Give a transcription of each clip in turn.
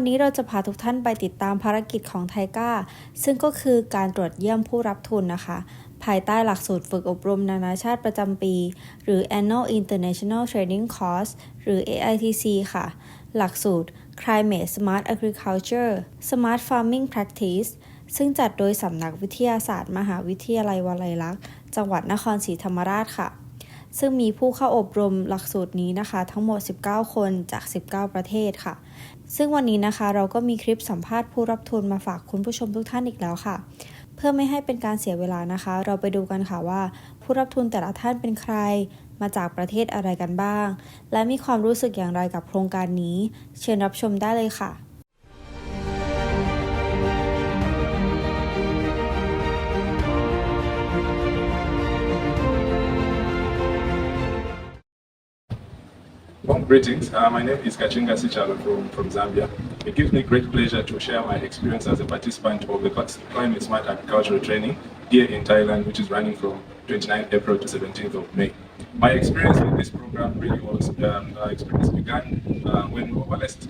วันนี้เราจะพาทุกท่านไปติดตามภารกิจของไทก้า ซึ่งก็คือการตรวจเยี่ยมผู้รับทุนนะคะ ภายใต้หลักสูตรฝึกอบรมนานาชาติประจำปี หรือ Annual International Training Course หรือ AITC ค่ะ หลักสูตร Climate Smart Agriculture Smart Farming Practice ซึ่งจัดโดยสำนักวิทยาศาสตร์ มหาวิทยาลัยวลัยลักษณ์ จังหวัดนครศรีธรรมราชค่ะ ซึ่งมีผู้เข้าอบรมหลักสูตรนี้นะคะ ทั้งหมด 19 คนจาก 19 ประเทศค่ะ ซึ่งวันนี้นะคะเราก็มีคลิปสัมภาษณ์ผู้รับทุนมาฝากคุณผู้ชมทุกท่านอีกแล้วค่ะ เพื่อไม่ให้เป็นการเสียเวลานะคะ เราไปดูกันค่ะว่า ผู้รับทุนแต่ละท่านเป็นใคร มาจากประเทศอะไรกันบ้าง และมีความรู้สึกอย่างไรกับโครงการนี้ เชิญรับชมได้เลยค่ะ greetings. Uh, my name is Kachinga Sichalo from, from Zambia. It gives me great pleasure to share my experience as a participant of the Climate Smart Agricultural Training here in Thailand, which is running from 29th April to 17th of May. My experience with this program really was, um, uh, experience began uh, when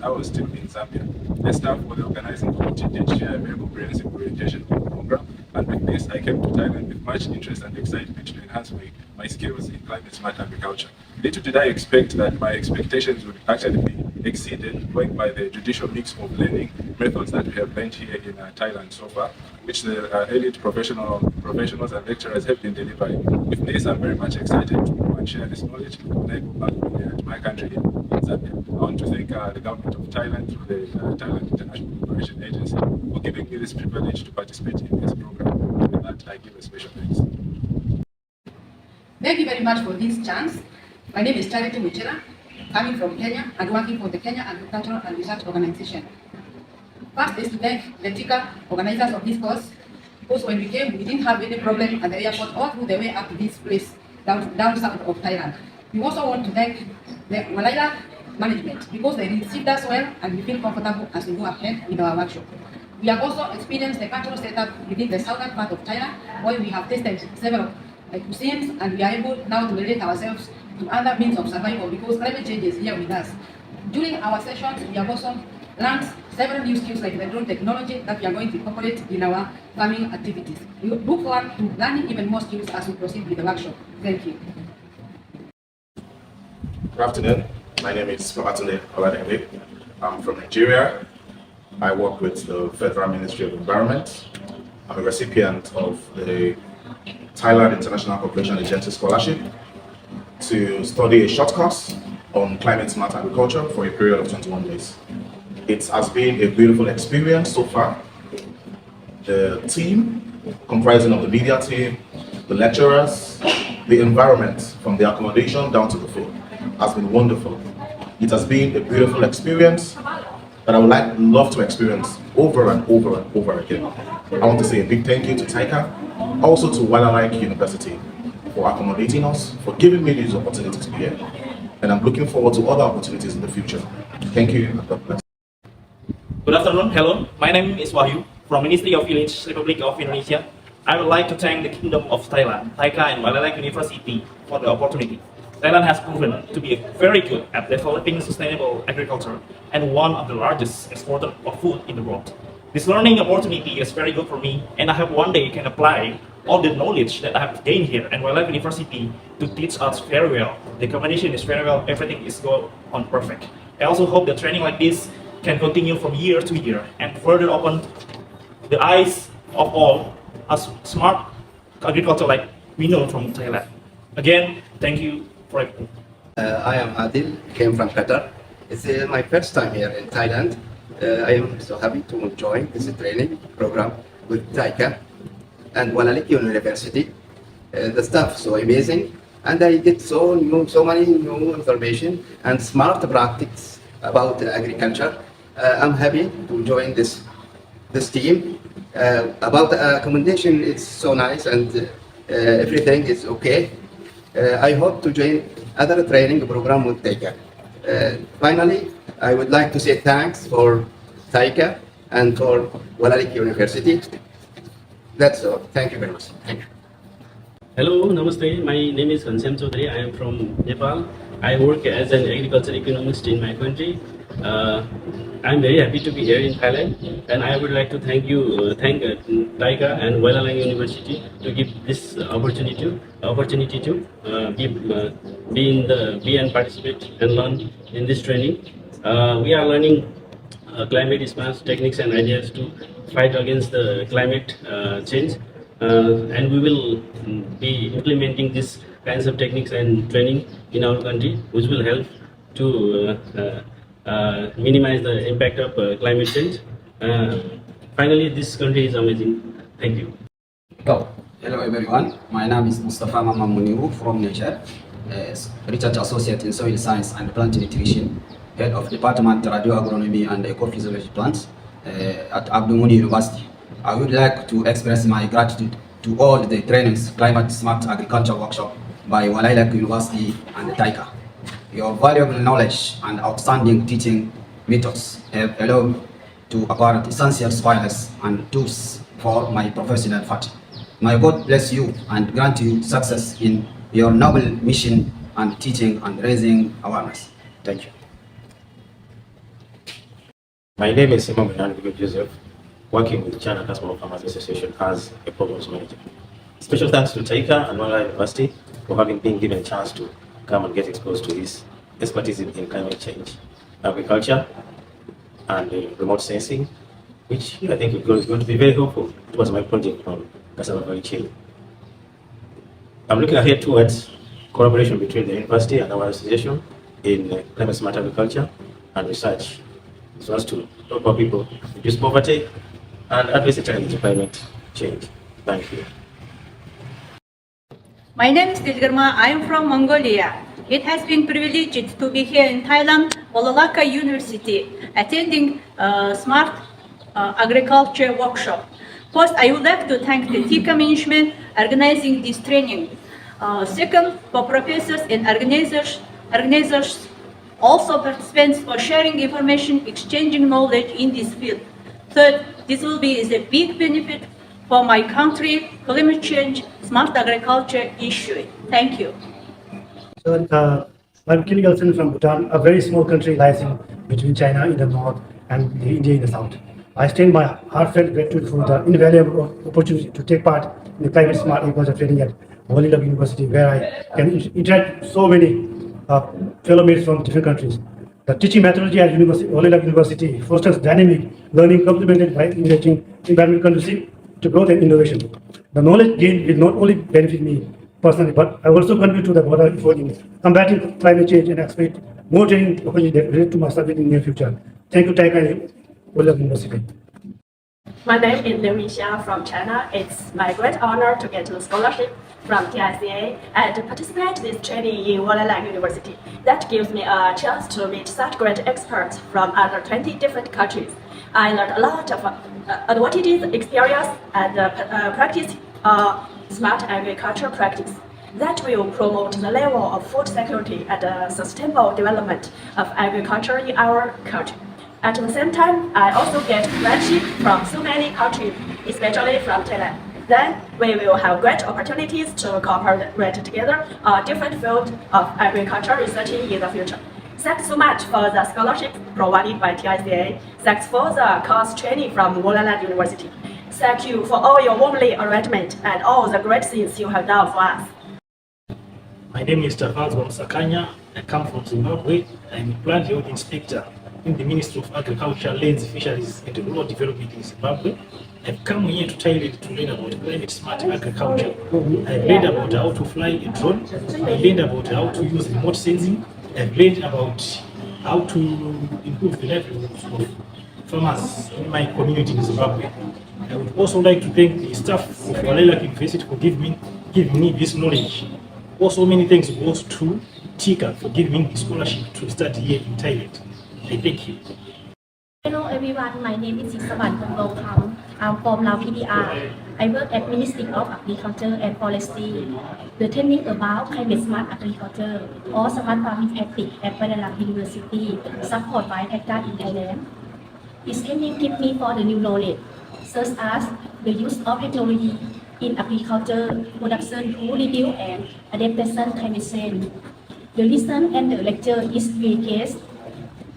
I was still in Zambia. The staff for the organizing committee did share a very comprehensive orientation program, and with this, I came to Thailand with much interest and excitement to enhance my, my skills in climate smart agriculture. Little did I expect that my expectations would actually be exceeded going by the judicial mix of learning methods that we have learned here in uh, Thailand so far, which the uh, elite professional professionals and lecturers have been delivering. With this, I'm very much excited to go and share this knowledge when I go back to my country in Zambia. I want to thank uh, the government of Thailand through the uh, Thailand International Cooperation Agency for giving me this privilege to participate in this program. With that, I give a special thanks. Thank you very much for this chance. My name is Charity Muchera, coming from Kenya and working for the Kenya Agricultural and Research Organization. First is to thank the TICA organizers of this course, because when we came, we didn't have any problem at the airport or through the way up to this place down, down south of Thailand. We also want to thank the Malaila management because they received us well and we feel comfortable as we go ahead with our workshop. We have also experienced the cultural setup within the southern part of China, where we have tested several cuisines and we are able now to relate ourselves to other means of survival because climate change is here with us. During our sessions, we have also learned several new skills like the drone technology that we are going to incorporate in our farming activities. We look forward to learning even more skills as we proceed with the workshop. Thank you. Good afternoon. My name is Babatunde Oladele. I'm from Nigeria. I work with the Federal Ministry of Environment. I'm a recipient of the Thailand International Cooperation Agency Scholarship to study a short course on climate smart agriculture for a period of 21 days. It has been a beautiful experience so far. The team, comprising of the media team, the lecturers, the environment, from the accommodation down to the food, has been wonderful. It has been a beautiful experience that I would like love to experience over and over and over again. I want to say a big thank you to Taika, also to Walalike University for accommodating us, for giving me this opportunity to be here. And I'm looking forward to other opportunities in the future. Thank you. Good afternoon. Hello. My name is Wahyu from Ministry of Village, Republic of Indonesia. I would like to thank the Kingdom of Thailand, Taika and Walalek University for the opportunity. Thailand has proven to be very good at developing sustainable agriculture and one of the largest exporters of food in the world. This learning opportunity is very good for me and I hope one day can apply all the knowledge that I have gained here at Walalek University to teach us very well. The combination is very well, everything is go on perfect. I also hope the training like this can continue from year to year and further open the eyes of all as smart agriculture like we know from Thailand. Again, thank you for everything. Uh, I am Adil, came from Qatar. It's uh, my first time here in Thailand. Uh, I am so happy to join this training program with Taika and Wanalik University. Uh, the staff so amazing, and I get so new, so many new information and smart practice about agriculture. Uh, I'm happy to join this this team. Uh, about the accommodation, it's so nice and uh, everything is okay. Uh, I hope to join other training program with Taika. Uh, finally, I would like to say thanks for Taika and for Walalik University. That's all. Thank you very much. Thank you. Hello, Namaste. My name is Ghanshyam Chaudhary. I am from Nepal. I work as an agriculture economist in my country. Uh, I'm very happy to be here in Thailand, and I would like to thank you, uh, thank uh, Taika and Welalang University to give this opportunity to opportunity to uh, be, uh, be in the be and participate and learn in this training. Uh, we are learning climate response techniques and ideas to fight against the climate uh, change. Uh, and we will mm, be implementing these kinds of techniques and training in our country, which will help to uh, uh, uh, minimize the impact of uh, climate change. Uh, finally, this country is amazing. Thank you. Hello. Hello everyone. My name is Mustafa Mamman Muniru from Niger, as research associate in soil science and plant nutrition, head of department radio agronomy and ecophysiology plants uh, at Abdul Muni University. I would like to express my gratitude to all the trainings climate smart agriculture workshop by Walailak University and Taika. Your valuable knowledge and outstanding teaching methods have allowed to acquire essential skills and tools for my professional path. May God bless you and grant you success in your noble mission and teaching and raising awareness. Thank you. My name is Simon Benanigo Joseph, working with China Customer Farmers Association as a programs manager. Special thanks to Taika and Mala University for having been given a chance to come and get exposed to his expertise in, climate change, agriculture, and uh, remote sensing, which I think is going to be very helpful towards my project on Cassava Valley Chile. I'm looking ahead towards collaboration between the university and our association in uh, climate smart agriculture and research so as to help our people reduce poverty and address the challenges of climate change. Thank you. My name is Dilgarma. I am from Mongolia. It has been privileged to be here in Thailand, Olalaka University, attending smart uh, agriculture workshop. First, I would like to thank the TICA management organizing this training. Uh, second, for professors and organizers, organizers, also participants for sharing information, exchanging knowledge in this field. Third, this will be is a big benefit for my country, climate change, smart agriculture issue. Thank you. So, uh, I'm Kili Galsen from Bhutan. A very small country lies in between China in the north and India in the south. I extend my heartfelt gratitude for the invaluable opportunity to take part in the climate smart agriculture training at Wallilab University, where I can interact so many Uh, fellow mates from different countries. The teaching methodology at University, University fosters dynamic learning complemented by engaging environment conducive to growth and innovation. The knowledge gained will not only benefit me personally, but I also contribute to the broader effort in combating climate change and expect more training opportunities related to my subject in the near future. Thank you, Taika and University. My name is Liu Mixia from China. It's my great honor to get a scholarship from TICA and participate in this training in Walalang University. That gives me a chance to meet such great experts from other 20 different countries. I learned a lot of uh, advantages, experience, and uh, uh, practice uh, smart agriculture practice that will promote the level of food security and uh, sustainable development of agriculture in our country. At the same time, I also get friendship from so many countries, especially from Thailand. Then we will have great opportunities to cooperate together on different fields of agriculture research in the future. Thanks so much for the scholarship provided by TICA. Thanks for the course training from Wolaland University. Thank you for all your warmly arrangement and all the great things you have done for us. My name is Tavazo Sakanya. I come from Zimbabwe. I'm a plant health inspector in the Ministry of Agriculture, Lands, Fisheries and Rural Development in Zimbabwe. I've come here to Thailand to learn about climate smart agriculture. I've learned about how to fly a drone. I learned about how to use remote sensing. I've learned about how to improve the livelihoods of farmers in my community in Zimbabwe. I would also like to thank the staff of Walelak University for giving me, giving me this knowledge. Also, many thanks goes to Tika for giving me the scholarship to study here in Thailand. You. Hello everyone, my name is Sisavan Pongkam. I'm from Lao PDR. I work at Ministry of Agriculture and Forestry. The training about climate smart agriculture or smart farming ethics at Padalang University, supported by TECTA in Thailand. This training gives me for the new knowledge, such as the use of technology, in agriculture, production to reduce and adaptation climate change. The lesson and the lecture is very case.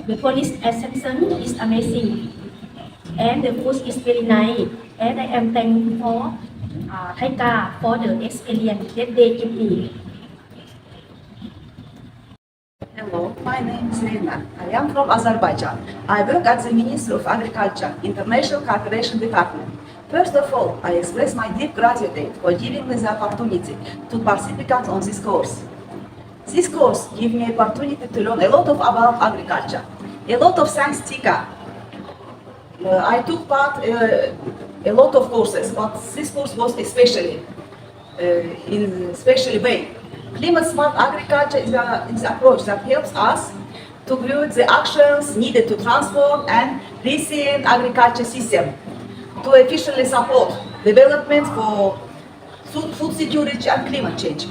The police acceptance is amazing. And the food is very nice. And I am thankful for uh, for the experience that they give me. Hello, my name is Lena. I am from Azerbaijan. I work at the Ministry of Agriculture, International Cooperation Department. First of all, I express my deep gratitude for giving me the opportunity to participate on this course. This course gave me opportunity to learn a lot of about agriculture. A lot of thanks Tika. Uh, I took part uh, a lot of courses, but this course was especially uh, in a special way. Climate smart agriculture is, is an approach that helps us to build the actions needed to transform and resilient agriculture system to efficiently support development for food, food security and climate change.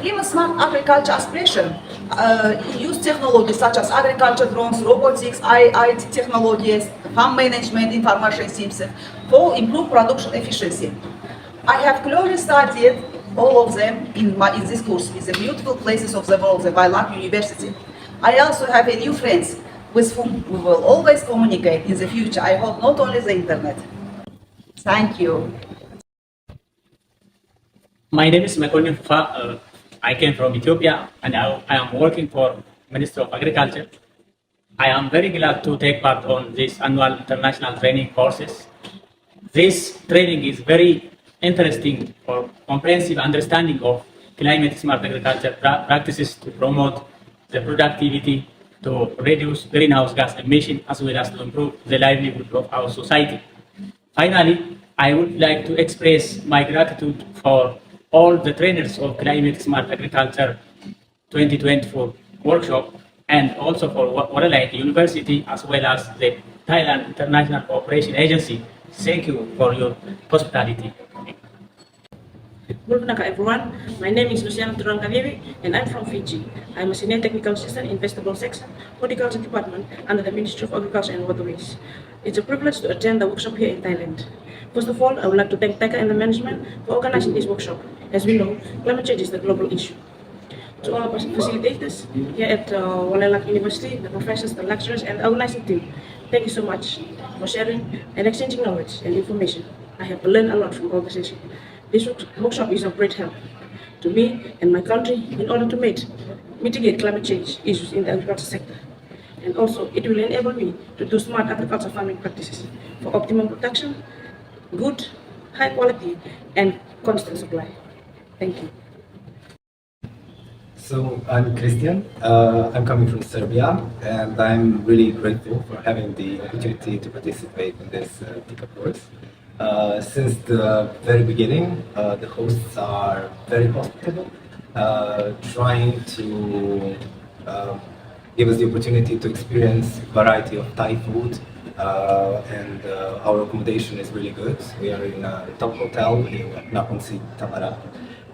Climate smart agriculture aspiration uh, use technologies such as agriculture drones, robotics, IT technologies, farm management, information systems for improved production efficiency. I have closely studied all of them in, my, in this course in the beautiful places of the world, the Vailag University. I also have a new friends with whom we will always communicate in the future. I hope not only the internet. Thank you. My name is Mekonin Fa. I came from Ethiopia and I, I am working for Minister of Agriculture. I am very glad to take part on this annual international training courses. This training is very interesting for comprehensive understanding of climate smart agriculture pra- practices to promote the productivity, to reduce greenhouse gas emission, as well as to improve the livelihood of our society. Finally, I would like to express my gratitude for all the trainers of Climate Smart Agriculture 2024 workshop and also for Waralite University as well as the Thailand International Cooperation Agency. Thank you for your hospitality. Good morning, everyone. My name is Luciana Turangavivi and I'm from Fiji. I'm a senior technical assistant in vegetable section, horticulture department under the Ministry of Agriculture and Waterways. It's a privilege to attend the workshop here in Thailand. First of all, I would like to thank TECA and the management for organizing this workshop. As we know, climate change is the global issue. To all our facilitators here at uh, University, the professors, the lecturers, and the organizing team, thank you so much for sharing and exchanging knowledge and information. I have learned a lot from the session. This workshop is of great help to me and my country in order to meet, mitigate climate change issues in the agriculture sector. And also, it will enable me to do smart agriculture farming practices for optimum production, good, high quality, and constant supply. Thank you. So I'm Christian. Uh, I'm coming from Serbia, and I'm really grateful for having the opportunity to participate in this uh, TICA course. Uh, since the very beginning, uh, the hosts are very hospitable, uh, trying to uh, give us the opportunity to experience variety of Thai food, uh, and uh, our accommodation is really good. We are in a top hotel in Nakhon Si Tamara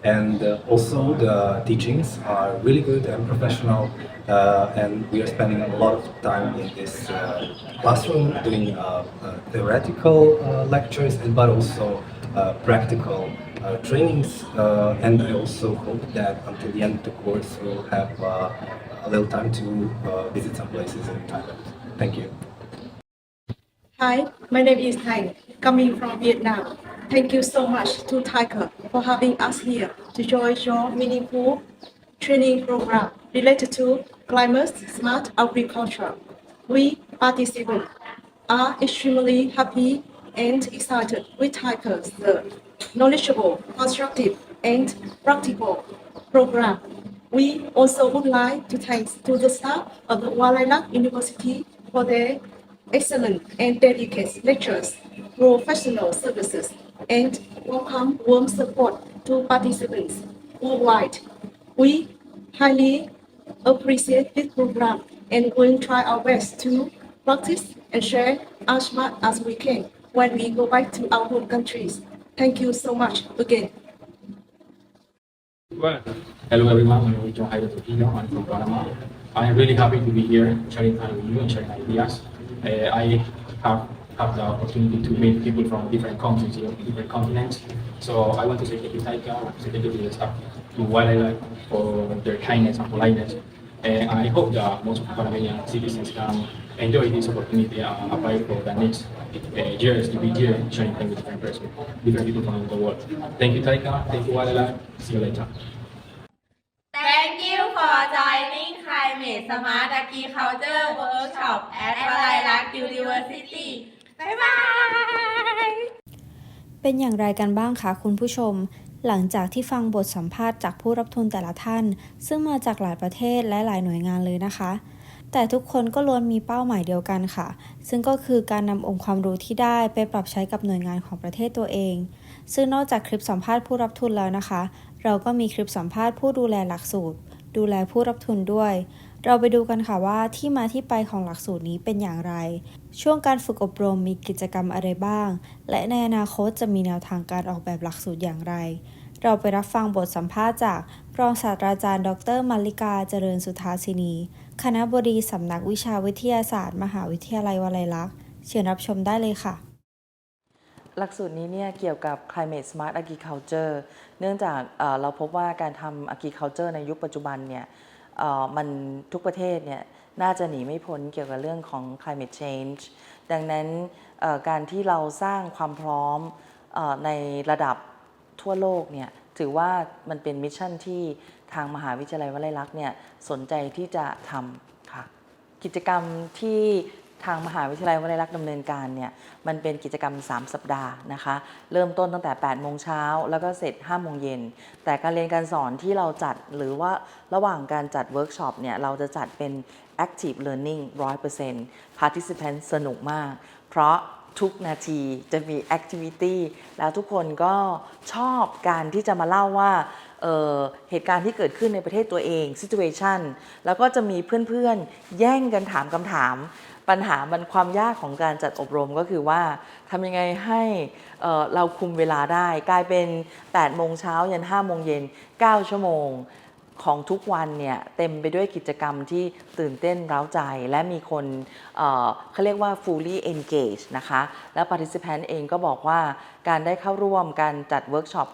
and uh, also the teachings are really good and professional uh, and we are spending a lot of time in this uh, classroom doing uh, uh, theoretical uh, lectures and but also practical trainings and I also hope that until the end of the course we'll have a little time to visit some places in Thailand. Thank you. Hi, my name is Tang, coming from Vietnam. Thank you so much to Tiger for having us here to join your meaningful training program related to climate smart agriculture. We participants are extremely happy and excited with Tiger's knowledgeable, constructive, and practical program. We also would like to thank to the staff of the Waralak University for their excellent and dedicated lectures, professional services, and welcome warm support to participants worldwide. We highly appreciate this program and will try our best to practice and share as much as we can when we go back to our home countries. Thank you so much again. Well, hello everyone. My name is John Trujillo. I'm from Panama. I'm really happy to be here sharing time with you and sharing ideas. Uh, I have had the opportunity to meet people from different countries, you different continents. So I want to say thank you, Taika, representative to the staff, to Wildlife for their kindness and politeness. And I hope that most of Panamanian citizens can enjoy this opportunity and apply for the next uh, years to be here sharing time with different persons, different people from the world. Thank you, Taika. Thank you, Wildlife. See you later. Thank you for joining Climate Smart Agriculture Workshop at Waliak University บ๊ายบาย เป็นอย่างไรกันบ้างคะคุณผู้ชม หลังจากที่ฟังบทสัมภาษณ์จากผู้รับทุนแต่ละท่าน ซึ่งมาจากหลายประเทศและหลายหน่วยงานเลยนะคะ แต่ทุกคนก็ล้วนมีเป้าหมายเดียวกันค่ะ ซึ่งก็คือการนำองค์ความรู้ที่ได้ไปปรับใช้กับหน่วยงานของประเทศตัวเอง ซึ่งนอกจากคลิปสัมภาษณ์ผู้รับทุนแล้วนะคะ เราก็มีคลิปสัมภาษณ์ผู้ดูแลหลักสูตร ดูแลผู้รับทุนด้วย เราไปดูกันค่ะว่าที่มาที่ไปของหลักสูตรนี้เป็นอย่างไร ช่วงการฝึกอบรมมีกิจกรรมอะไรบ้าง และในอนาคตจะมีแนวทางการออกแบบหลักสูตรอย่างไร เราไปรับฟังบทสัมภาษณ์จากรองศาสตราจารย์ ดรมาริกาเจริญสุทาสินี คณะบดีสำนักวิชาวิทยาศาสตร์ มหาวิทยาลัยวลัยลักษณ์เชิญรับชมได้เลยค่ะ หลักสูตรนี้เนี่ยเกี่ยวกับ climate smart agriculture เนื่องจากเราพบว่าการทำ agriculture ในยุคปัจจุบันเนี่ยมันทุกประเทศเนี่ย น่าจะหนีไม่พ้นเกี่ยวกับเรื่องของ climate change ดังนั้นการที่เราสร้างความพร้อมอในระดับทั่วโลกเนี่ยถือว่ามันเป็นมิชชั่นที่ทางมหาวิทยาลัยวลัยลักษณ์เนี่ยสนใจที่จะทำค่ะกิจกรรมที่ทางมหาวิทยาลัยวลัยลักษณ์ดำเนินการเนี่ยมันเป็นกิจกรรม 3 สัปดาห์นะคะ เริ่มต้นตั้งแต่ 8 โมงเช้า แล้วก็เสร็จ 5 โมงเย็น แต่การเรียนการสอนที่เราจัดหรือว่าระหว่างการจัดเวิร์กช็อปเนี่ยเราจะจัดเป็น active learning 100% participant สนุกมาก เพราะทุกนาทีจะมี activity แล้วทุกคนก็ชอบการที่จะมาเล่าว่าเเหตุการณ์ที่เกิดขึ้นในประเทศตัวเอง situation แล้วก็จะมีเพื่อนๆ แย่งกันถามคำถาม ปัญหามันความยากของการจัดอบรมก็คือว่าทำยังไงให้เเราคุมเวลาได้ กลายเป็น8โมงเช้ายัน5โมงเย็น 9 ชั่วโมง ของทุกวันเนี่ยเต็มไปด้วยกิจกรรมที่ตื่นเต้นร้าวใจ และมีคนเเขาเรียกว่า fully engaged นะคะ แล้ว participant เองก็บอกว่าการได้เข้าร่วมการจัดเวิร์กช็อป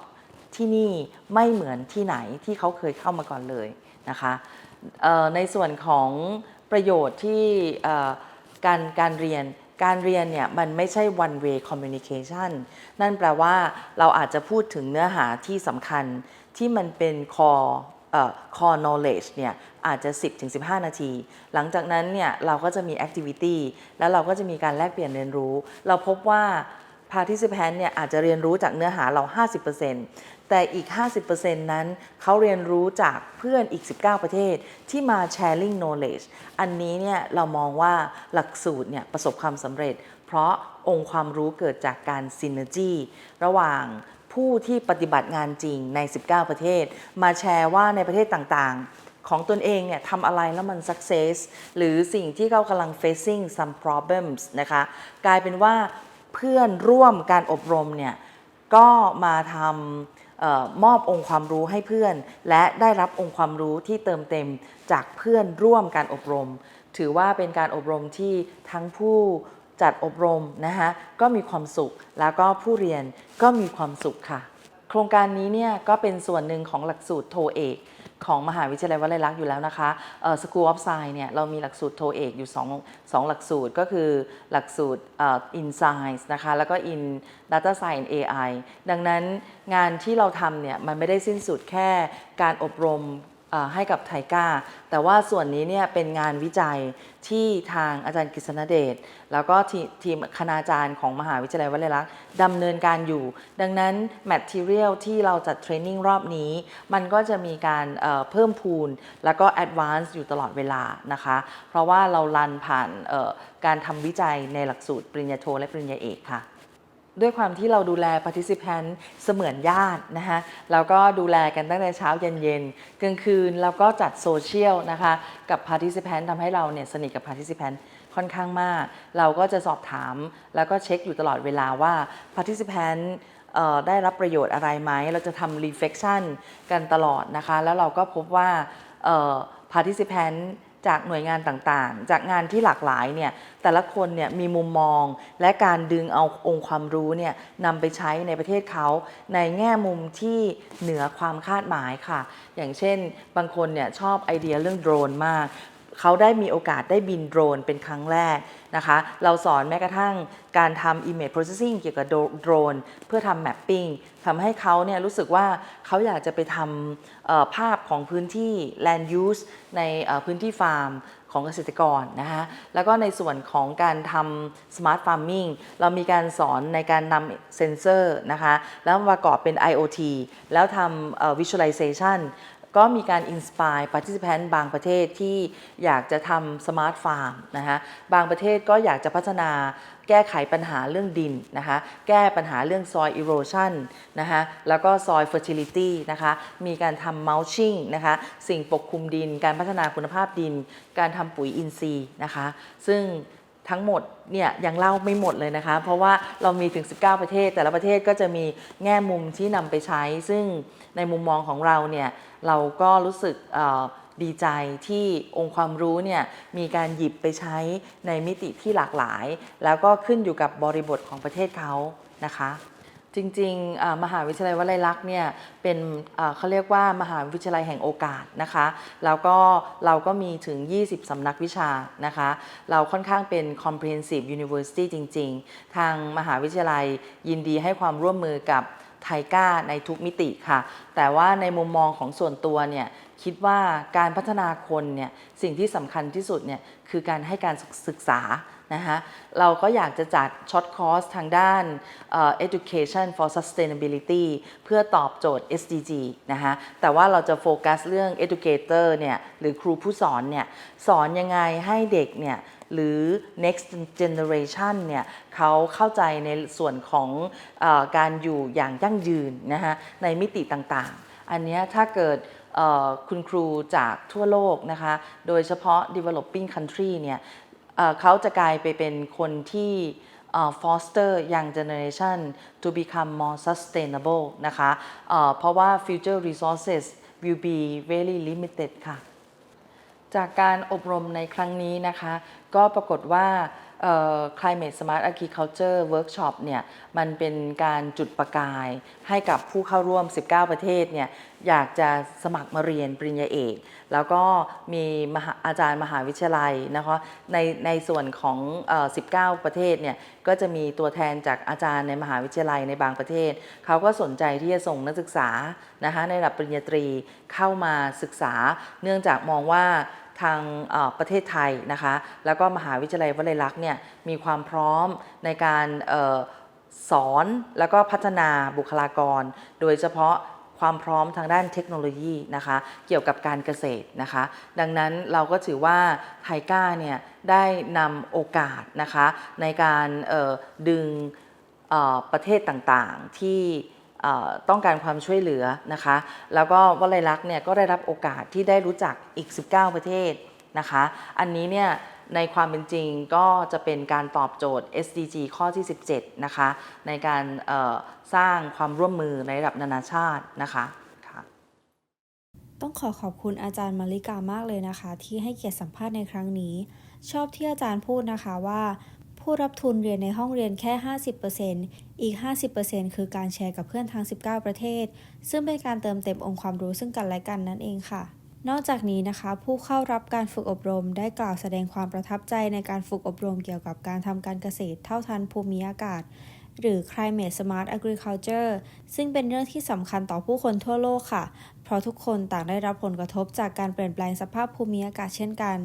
ที่นี่ไม่เหมือนที่ไหนที่เขาเคยเข้ามาก่อนเลยนะคะในส่วนของประโยชน์ที่การการเรียนการเรียนเนี่ยมันไม่ใช่ one way communication นั่นแปลว่าเราอาจจะพูดถึงเนื้อหาที่สำคัญที่มันเป็น core เอ่อ core knowledge เนี่ยอาจจะ 10-15 นาที หลังจากนั้นเนี่ยเราก็จะมี activity แล้วเราก็จะมีการแลกเปลี่ยนเรียนรู้ เราพบว่า participant เนี่ยอาจจะเรียนรู้จากเนื้อหาเรา 50%แต่อีก 50%นั้นเขาเรียนรู้จากเพื่อนอีก 19 ประเทศที่มา sharing knowledge อันนี้เนี่ยเรามองว่าหลักสูตรเนี่ยประสบความสำเร็จ เพราะองค์ความรู้เกิดจากการ synergy ระหว่าง ผู้ที่ปฏิบัติงานจริงใน 19 ประเทศ มาแชร์ว่าในประเทศต่างๆ ของตนเองเนี่ยทำอะไรแล้วมัน success หรือสิ่งที่เขากำลัง facing some problems นะคะกลายเป็นว่าเพื่อนร่วมการอบรมเนี่ยก็มาทำออมอบองค์ความรู้ให้เพื่อน และได้รับองค์ความรู้ที่เติมเต็มจากเพื่อนร่วมการอบรม ถือว่าเป็นการอบรมที่ทั้งผู้ จัดอบรมนะคะก็มีความสุขแล้วก็ผู้เรียนก็มีความสุขค่ะ โครงการนี้เนี่ยก็เป็นส่วนหนึ่งของหลักสูตรโทเอกของมหาวิทยาลัยวลัยลักษณ์อยู่แล้วนะคะเอ่อ School of Science เนี่ยเรามีหลักสูตรโทเอกอยู่2 2หลักสูตรก็คือหลักสูตรอ่อ In Science นะคะแล้วก็ In Data Science AI ดังนั้นงานที่เราทำเนี่ยมันไม่ได้สิ้นสุดแค่การอบรม ให้กับไทก้า แต่ว่าส่วนนี้เนี่ยเป็นงานวิจัยที่ทางอาจารย์กฤษณเดช แล้วก็ทีทีมคณาจารย์ของมหาวิทยาลัยวลัยลักษณ์ดำเนินการอยู่ ดังนั้น Material ที่เราจัดเทรนนิ่งรอบนี้ มันก็จะมีการเเพิ่มพูน แล้วก็ Advance อยู่ตลอดเวลานะคะ เพราะว่าเรารันผ่านการทำวิจัยในหลักสูตรปริญญาโทและปริญญาเอกค่ะ ด้วยความที่เราดูแล participant เสมือนญาตินะคะแล้วก็ดูแลกันตั้งแต่เช้าเย็นเย็นๆกลางคืนแล้วก็จัดโซเชียลนะคะกับ participant ทำให้เราเนี่ยสนิทกับ participant ค่อนข้างมาก เราก็จะสอบถามแล้วก็เช็คอยู่ตลอดเวลาว่า participant ได้รับประโยชน์อะไรไหม เราจะทำ reflection กันตลอดนะคะ แล้วเราก็พบว่าเอ่อ participant จากหน่วยงานต่างๆ จากงานที่หลากหลายเนี่ยแต่ละคนเนี่ยมีมุมมอง และการดึงเอาองค์ความรู้เนี่ยนำไปใช้ในประเทศเขาในแง่มุมที่เหนือความคาดหมายค่ะ อย่างเช่นบางคนเนี่ยชอบไอเดียเรื่องโดรนมาก เขาได้มีโอกาสได้บินโดรนเป็นครั้งแรกนะคะ เราสอนแม้กระทั่งการทำ image processing เกี่ยวกับโดรน เพื่อทำ mapping ทำให้เขาเนี่ยรู้สึกว่าเขาอยากจะไปทำภาพของพื้นที่ land use ในพื้นที่ฟาร์มของเกษตรกรนะคะแล้วก็ในส่วนของการทำ smart farming เรามีการสอนในการนำเซนเซอร์นะคะ แล้วประกอบเป็น IoT แล้วทำ visualization ก็มีการอินสปาย participant บางประเทศที่อยากจะทำสมาร์ทฟาร์มนะคะบางประเทศก็อยากจะพัฒนาแก้ไขปัญหาเรื่องดินนะคะแก้ปัญหาเรื่อง soil erosion นะคะแล้วก็ soil fertility นะคะมีการทำ mulching นะคะสิ่งปกคลุมดิน การพัฒนาคุณภาพดิน การทำปุ๋ยอินทรีย์นะคะซึ่ง ทั้งหมดเนี่ยยังเล่าไม่หมดเลยนะคะ เพราะว่าเรามีถึง 19 ประเทศ แต่ละประเทศก็จะมีแง่มุมที่นำไปใช้ ซึ่งในมุมมองของเราเนี่ยเราก็รู้สึกดีใจที่องค์ความรู้เนี่ยมีการหยิบไปใช้ในมิติที่หลากหลาย แล้วก็ขึ้นอยู่กับบริบทของประเทศเขานะคะ จริงๆ มหาวิทยาลัยวลัยลักษณ์เนี่ยเป็นเขาเรียกว่ามหาวิทยาลัยแห่งโอกาสนะคะแล้วก็เราก็มีถึง 20 สำนักวิชานะคะ เราค่อนข้างเป็น comprehensive university จริง ๆ ทางมหาวิทยาลัยยินดีให้ความร่วมมือกับไทก้าในทุกมิติค่ะ แต่ว่าในมุมมองของส่วนตัวเนี่ยคิดว่าการพัฒนาคนเนี่ยสิ่งที่สำคัญที่สุดเนี่ยคือการให้การศึกษา นะคะเราก็อยากจะจัดช็อตคอร์สทางด้าน education for sustainability เพื่อตอบโจทย์ SDG นะคะแต่ว่าเราจะโฟกัสเรื่อง educator เนี่ยหรือครูผู้สอนเนี่ยสอนยังไงให้เด็กเนี่ยหรือ next generation เนี่ยเขาเข้าใจในส่วนของอการอยู่อย่างยั่งยืนนะคะในมิติต่างๆ อันนี้ถ้าเกิดคุณครูจากทั่วโลกนะคะ โดยเฉพาะ developing country เนี่ย เขาจะกลายไปเป็นคนที่ foster young generation to become more sustainable นะคะเพราะว่า future resources will be very limited ค่ะ จากการอบรมในครั้งนี้นะคะ ก็ปรากฏว่า Climate Smart Agriculture Workshop เนี่ยมันเป็นการจุดประกายให้กับผู้เข้าร่วม 19 ประเทศเนี่ยอยากจะสมัครมาเรียนปริญญาเอก แล้วก็มีมาอาจารย์มหาวิทยาลัยนะคะในในส่วนของออ19 ประเทศเนี่ยก็จะมีตัวแทนจากอาจารย์ในมหาวิทยาลัยในบางประเทศ เขาก็สนใจที่จะส่งนักศึกษานะคะในระดับปริญญาตรีเข้ามาศึกษา เนื่องจากมองว่า ทางประเทศไทยนะคะแล้วก็มหาวิทยาลัยวลัยลักษณ์เนี่ยมีความพร้อมในการออสอนแล้วก็พัฒนาบุคลากร โดยเฉพาะความพร้อมทางด้านเทคโนโลยีนะคะ เกี่ยวกับการเกษตรนะคะ ดังนั้นเราก็ถือว่าไทก้าเนี่ยได้นำโอกาสนะคะในการออดึงออประเทศต่างๆที่ ต้องการความช่วยเหลือนะคะ แล้วก็วลัยลักษณ์เนี่ยก็ได้รับโอกาสที่ได้รู้จักอีก 19 ประเทศนะคะ อันนี้เนี่ยในความเป็นจริงก็จะเป็นการตอบโจทย์ SDG ข้อที่ 17 นะคะ ในการสร้างความร่วมมือในระดับนานาชาตินะคะต้องขอขอบคุณอาจารย์มาริกามากเลยนะคะ ที่ให้เกียรติสัมภาษณ์ในครั้งนี้ ชอบที่อาจารย์พูดนะคะว่า ผู้รับทุนเรียนในห้องเรียนแค่ 50%อีก 50%คือการแชร์กับเพื่อนทั้ง 19 ประเทศ ซึ่งเป็นการเติมเต็มองค์ความรู้ซึ่งกันและกันนั่นเองค่ะ นอกจากนี้นะคะ ผู้เข้ารับการฝึกอบรมได้กล่าวแสดงความประทับใจในการฝึกอบรมเกี่ยวกับการทำการเกษตรเท่าทันภูมิอากาศ หรือ Climate Smart Agriculture ซึ่งเป็นเรื่องที่สำคัญต่อผู้คนทั่วโลกค่ะ เพราะทุกคนต่างได้รับผลกระทบจากการเปลี่ยนแปลงสภาพภูมิอากาศเช่นกัน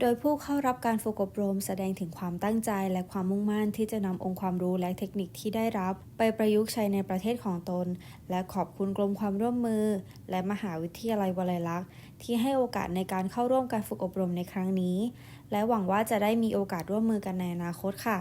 โดยผู้เข้ารับการฝึกอบรมแสดงถึงความตั้งใจและความมุ่งมั่นที่จะนำองค์ความรู้และเทคนิคที่ได้รับ ไปประยุกต์ใช้ในประเทศของตน และขอบคุณกรมความร่วมมือ และมหาวิทยาลัยวลัยลักษณ์ที่ให้โอกาสในการเข้าร่วมการฝึกอบรมในครั้งนี้ และหวังว่าจะได้มีโอกาสร่วมมือกันในอนาคตค่ะ